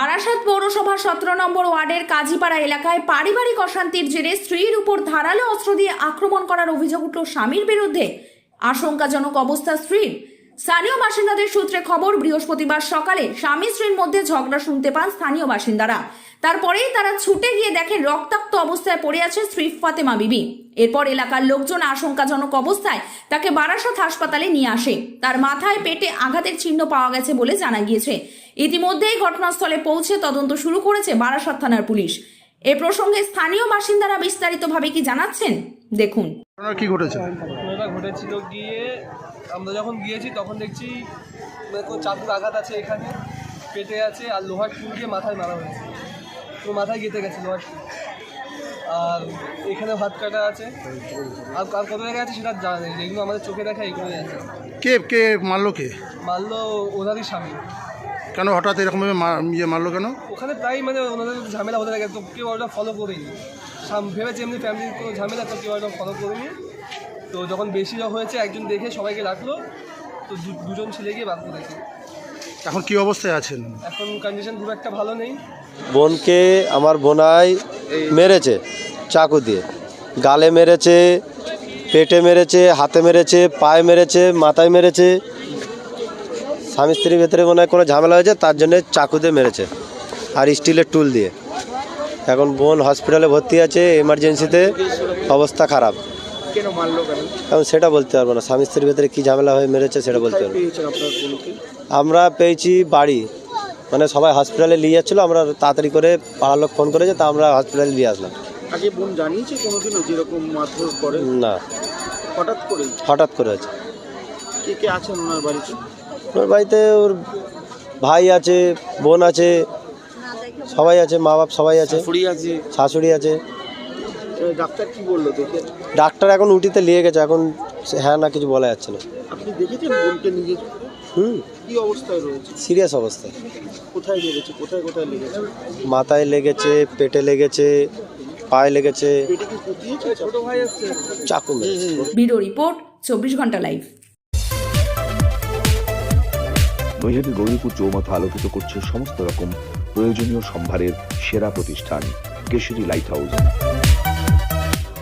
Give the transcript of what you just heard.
বারাসাত পৌরসভার সতেরো নম্বর ওয়ার্ডের কাজীপাড়া এলাকায় পারিবারিক অশান্তির জেরে স্ত্রীর উপর ধারালো অস্ত্র দিয়ে আক্রমণ করার অভিযোগ উঠল স্বামীর বিরুদ্ধে। আশঙ্কাজনক অবস্থা স্ত্রীর। স্থানীয় বাসিন্দাদের সূত্রে খবর, বৃহস্পতিবার সকালে স্বামী স্ত্রীর মধ্যে ঝগড়া শুনতে পান স্থানীয় বাসিন্দারা। তারপরেই তারা ছুটে গিয়ে দেখেন রক্তাক্ত অবস্থায় পড়ে আছে স্ত্রী ফাতেমা বিবি। এরপর এলাকার লোকজন আশঙ্কাজনক অবস্থায় তাকে বারাসাত হাসপাতালে নিয়ে আসে। তার মাথায় পেটে আঘাতের চিহ্ন পাওয়া গেছে বলে জানা গিয়েছে। ইতিমধ্যেই ঘটনাস্থলে পৌঁছে তদন্ত শুরু করেছে বারাসাত থানার পুলিশ। এ প্রসঙ্গে স্থানীয় বাসিন্দারা বিস্তারিতভাবে কি জানাচ্ছেন? দেখুন। কি ঘটেছে? ঘটনাটা ঘটেছিল গিয়ে আমরা যখন গিয়েছি তখন দেখছি মানে চাকুর আঘাত আছে এখানে পেটে আছে আর লোহার টুল দিয়ে মাথায় মারা হয়েছে। তো মাথায় গেঁথে গেছে টুল আর এখানে ভাত কাটা আছে। আর আর কত জায়গায় আছে সেটা জানা নেই যেগুলো আমাদের চোখে দেখা এগুলোই আছে। কে কে মারলো কে? মারলো ওনারই স্বামী। কেন হঠাৎ এরকমভাবে মা- ইয়ে মারলো কেন? ওখানে প্রায় মানে ওনাদের ঝামেলা হতে থাকে তো কেউ ওটা ফলো করেনি। সাম- ভেবেছে এমনি ফ্যামিলির কোনো ঝামেলা তো কেউ ওটা ফলো করেনি। তো যখন বেশি হয়েছে একজন দেখে সবাইকে রাখল তো দু- দুজন ছেলে গিয়ে বাদ করেছে। এখন কি অবস্থায় আছেন? এখন কন্ডিশন খুব একটা ভালো নেই। বোনকে আমার বোনাই মেরেছে চাকু দিয়ে। গালে মেরেছে পেটে মেরেছে হাতে মেরেছে পায়ে মেরেছে মাথায় মেরেছে। স্বামী স্ত্রীর ভেতরে মনে হয় কোনো ঝামেলা হয়েছে তার জন্য চাকু দিয়ে মেরেছে আর স্টিলের টুল দিয়ে। এখন বোন হসপিটালে ভর্তি আছে এমার্জেন্সিতে অবস্থা খারাপ। কেন মারলো কেন? এখন সেটা বলতে পারব না। স্বামী স্ত্রীর ভেতরে কী ঝামেলা হয়ে মেরেছে সেটা বলতে পারব পেয়েছেন আপনার বোনকে আমরা পেয়েছি বাড়ি। মানে সবাই হসপিটালে নিয়ে যাচ্ছিল আমরা তাড়াতাড়ি করে পাড়ার লোক ফোন করেছে তা আমরা হসপিটালে নিয়ে আসলাম। আগে বোন জানিয়েছে কোনোদিনও যেরকম মারধর করে? না। হঠাৎ করেই? হঠাৎ করে আছে। কে কে আছেন ওনার বাড়িতে? ওর বাড়িতে ওর ভাই আছে বোন আছে সবাই আছে মা বাপ সবাই আছে? শাশুড়ি আছে। ডাক্তার কি বলল দেখে? ডাক্তার এখন উটিতে নিয়ে গেছে এখন হ্যাঁ না কিছু বলা যাচ্ছে না। আপনি দেখেছেন বোনকে নিজে হুম। কি অবস্থায় রয়েছে? সিরিয়াস অবস্থা। কোথায় লেগেছে? কোথায় কোথায় লেগেছে? মাথায় লেগেছে পেটে লেগেছে পায়ে লেগেছে। পেটে কি কুটিয়েছে ছোট ভাই আসছে চাকু ব্যুরো রিপোর্ট চব্বিশ ঘণ্টা লাইভ। নৈহাটি গৌরীপুর চৌমাথা আলোকিত করছে সমস্ত রকম প্রয়োজনীয় সম্ভারের সেরা প্রতিষ্ঠান কেশরী লাইট হাউস